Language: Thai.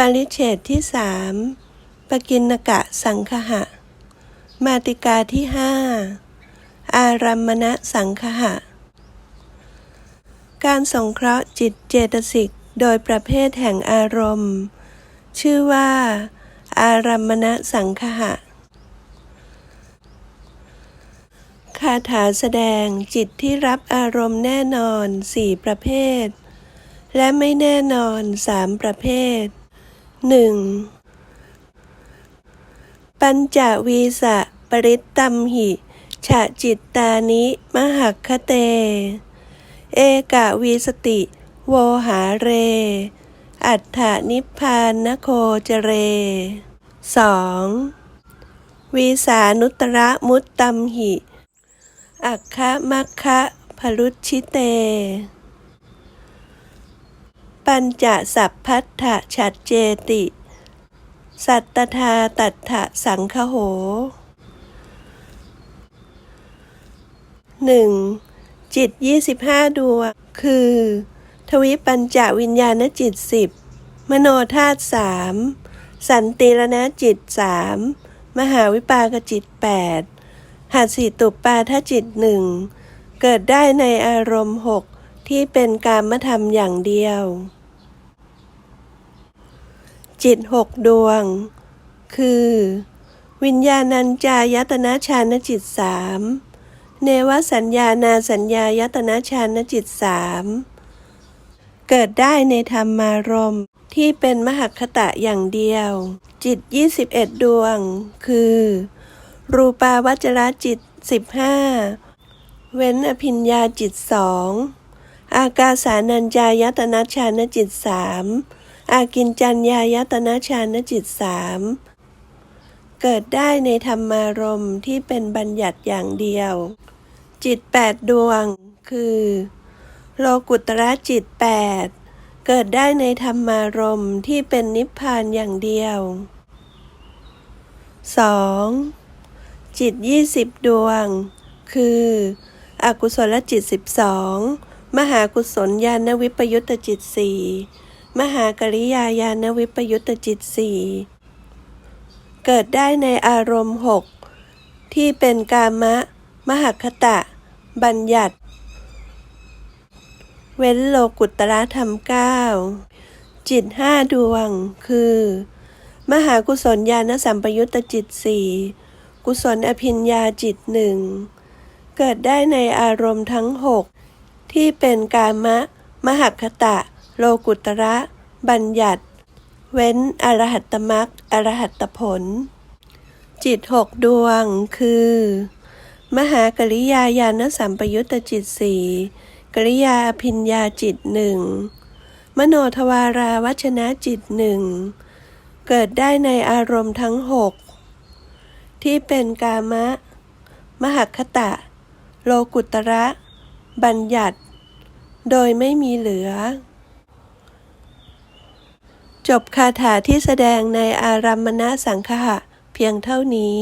ปริเฉดที่สามปกินกะสังคหะ มาติกาที่ห้าอารัมมณสังคหะ การสงเคราะห์จิตเจตสิกโดยประเภทแห่งอารมณ์ ชื่อว่า อารัมมณสังคหะ คาถาแสดงจิตที่รับอารมณ์แน่นอนสี่ประเภท และไม่แน่นอนสามประเภท หนึ่งปัญจวีสะปริตตัมหิฉะจิตตานิมหักคเต เอกะวีสติ โวหาเร อัฏฐนิพพานนโคจเรสองวีสานุตระมุตตัมหิ อัคคะมัคคะพลุชิเต ปัญจสัพพัทธฉัดเจติ สัตตทาตัตถะสังคโหหนึ่งจิตยี่สิบห้าดวง คือ ทวิปัญจวิญญาณจิตสิบมโนธาตุสามสันติรณจิตสามมหาวิปากจิตแปดหัตสิตุปปาทจิตหนึ่งเกิดได้ในอารมณ์หกที่เป็นการมธรรมอย่างเดียว จิตหกดวง คือ วิญญาณัญจายตนะฌานจิตสามเนวสัญญานาสัญญายตนะฌานจิตสามเกิดได้ในธรรมารมณ์ที่เป็นมหคตะอย่างเดียว จิต 21 ดวง คือ รูปาวจรจิต 15 เว้นอภิญญาจิตสอง อากาสานัญจายตนะฌานจิตสาม อากินจัญญายตนะฌานจิตสามเกิดได้ในธรรมารมณ์ที่เป็นบัญญัติอย่างเดียว จิตแปดดวง คือ โลกุตระจิตแปดเกิดได้ในธรรมารมณ์ที่เป็นนิพพานอย่างเดียว 2. จิตยี่สิบดวง คือ อกุศลจิตสิบสองมหากุศลญาณวิปยุตตจิตสี่ มหากริยาญาณวิปยุตตจิตสี่เกิดได้ในอารมณ์หกที่เป็นกามะ มหคตะ บัญญัติ เว้นโลกุตระธรรมเก้าจิตห้าดวง คือ มหากุศลญาณสัมปยุตตจิตสี่กุศลอภิญญาจิตหนึ่งเกิดได้ในอารมณ์ทั้งหกที่เป็นกามะ มหคตะ โลกุตระ บัญญัติ เว้นอรหัตมรรคอรหัตผล จิตหกดวงคือ มหากริยาญาณสัมปยุตตจิตสี่กริยาอภิญญาจิตหนึ่งมโนทวาราวัชนะจิตหนึ่งเกิดได้ในอารมณ์ทั้งหกที่เป็นกามะ มหคตะ โลกุตระ บัญญัติ โดยไม่มีเหลือ จบคาถาที่แสดงในอารัมมณสังคหะเพียงเท่านี้